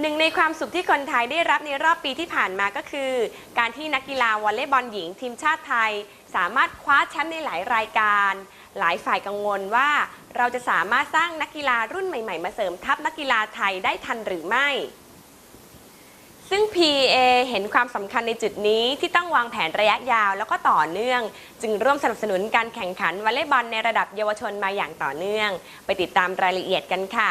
หนึ่งในความสุขที่คนไทยได้รับในรอบปีที่ผ่านมาก็คือ การที่นักกีฬาวอลเลย์บอลหญิงทีมชาติไทย สามารถคว้าแชมป์ในหลายรายการ หลายฝ่ายกังวลว่า เราจะสามารถสร้างนักกีฬารุ่นใหม่ ๆ มาเสริมทัพนักกีฬาไทยได้ทันหรือไม่ ซึ่ง PA เห็นความสำคัญในจุดนี้ที่ต้องวางแผนระยะยาวแล้วก็ต่อเนื่อง จึงร่วมสนับสนุนการแข่งขันวอลเลย์บอลในระดับเยาวชนมาอย่างต่อเนื่อง ไปติดตามรายละเอียดกันค่ะ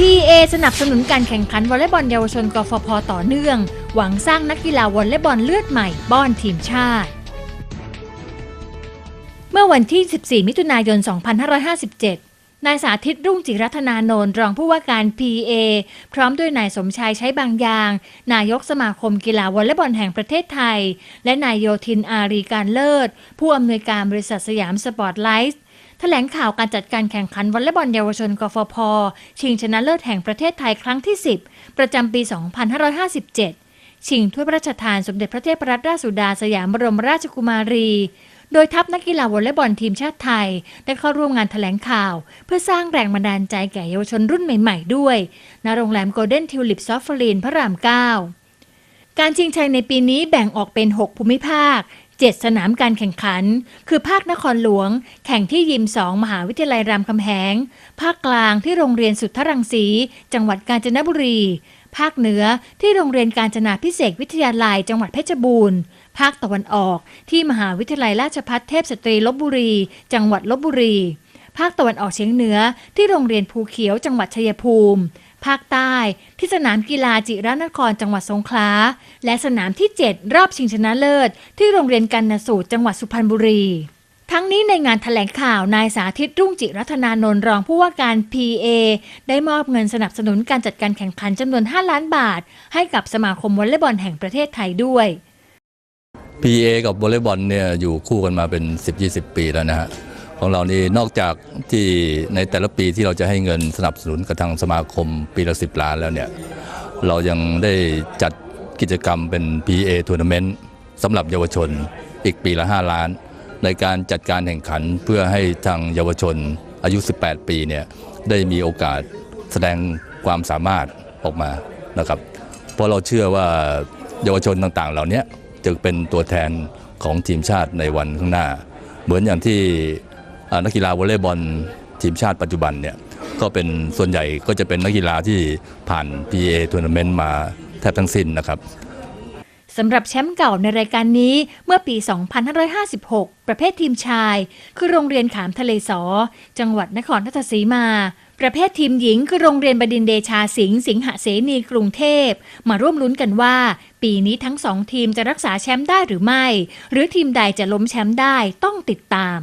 PA สนับสนุนการแข่งขันวอลเลย์บอลเยาวชนกฟผต่อเนื่อง หวังสร้างนักกีฬาวอลเลย์บอลเลือดใหม่บ้อนทีมชาติ เมื่อวันที่ 14 มิถุนายน 2557 นายสาธิตรุ่งจิรัตนานนท์รองผู้ว่าการ PA พร้อมด้วยนายสมชายใช้บางยาง นายกสมาคมกีฬาวอลเลย์บอลแห่งประเทศไทย และนายโยธินอารีการเลิศ ผู้อำนวยการบริษัทสยามสปอร์ตไลท์ แถลงข่าวการจัดการแข่งขันวอลเลย์บอลเยาวชนกฟผชิงชนะเลิศแห่งประเทศไทยครั้งที่ 10 ประจำปี 2557 ชิงถ้วยพระราชทานสมเด็จพระเทพรัตนราชสุดาสยามบรมราชกุมารี โดยทัพนักกีฬาวอลเลย์บอลทีมชาติไทย ได้เข้าร่วมงานแถลงข่าว เพื่อสร้างแรงบันดาลใจแก่เยาวชนรุ่นใหม่ ๆ ด้วย ณ โรงแรมโกลเด้นทิวลิปซอฟฟลีนพระราม 9การชิงชัยในปีนี้แบ่งออกเป็น 6 ภูมิภาค 7 สนามการแข่งขัน คือภาคนครหลวง แข่งที่ยิมสองมหาวิทยาลัยรามคำแหง ภาคกลางที่โรงเรียนสุทธรังสี จังหวัดกาญจนบุรี ภาคเหนือที่โรงเรียนการจนาพิเศษวิทยาลัยจังหวัดเพชรบูรณ์ ภาคตะวันออกที่มหาวิทยาลัยราชภัฏเทพสตรีลบบุรี จังหวัดลบบุรี ภาคตะวันออกเฉียงเหนือที่โรงเรียนภูเขียวจังหวัดชัยภูมิ ภาคใต้ที่สนามกีฬาจิรนครจังหวัดสงขลา และสนามที่ 7 รอบชิงชนะเลิศ ที่โรงเรียนกันนสูตรจังหวัดสุพรรณบุรีทั้งนี้ในงานถแถลงข่าวนายสาธิตรุ่งจิรัตนานนท์รองผู้ว่าการ PA ได้มอบเงินสนับสนุนการจัดการแข่งขันจำนวน 5 ล้านบาท ให้กับสมาคมวอลเลย์บอลแห่งประเทศไทยด้วย PA กับวอลเลย์บอลเนี่ยอยู่คู่กันมาเป็น 10-20 ปีแล้วนะฮะ ของเรานี่นอกจากที่ในแต่ละปีที่เราจะให้เงินสนับสนุนกับทางสมาคมปีละ10ล้านแล้วเนี่ยเรายังได้จัดกิจกรรมเป็น PA ทัวร์นาเมนต์สำหรับเยาวชนอีกปีละ 5 ล้าน ในการจัดการแข่งขันเพื่อให้ทางเยาวชนอายุ 18 ปีเนี่ยได้มีโอกาสแสดงความสามารถออกมานะครับ เพราะเราเชื่อว่าเยาวชนต่างๆ เหล่านี้จะเป็นตัวแทนของทีมชาติในวันข้างหน้า เหมือนอย่างที่ นักกีฬาวอลเลย์บอลทีมชาติปัจจุบันเนี่ยก็เป็นส่วนใหญ่ก็จะเป็นนักกีฬาที่ผ่าน PA ทัวร์นาเมนต์มาแทบทั้งสิ้นนะครับสำหรับแชมป์เก่าในรายการนี้เมื่อปี 2556 ประเภททีมชาย คือโรงเรียนขามทะเลสอ จังหวัดนครราชสีมา ประเภททีมหญิงคือโรงเรียนบดินเดชาสิงห์สิงหเสนีกรุงเทพ มาร่วมลุ้นกันว่า ปีนี้ทั้งสองทีมจะรักษาแชมป์ได้หรือไม่ หรือทีมใดจะล้มแชมป์ได้ต้องติดตาม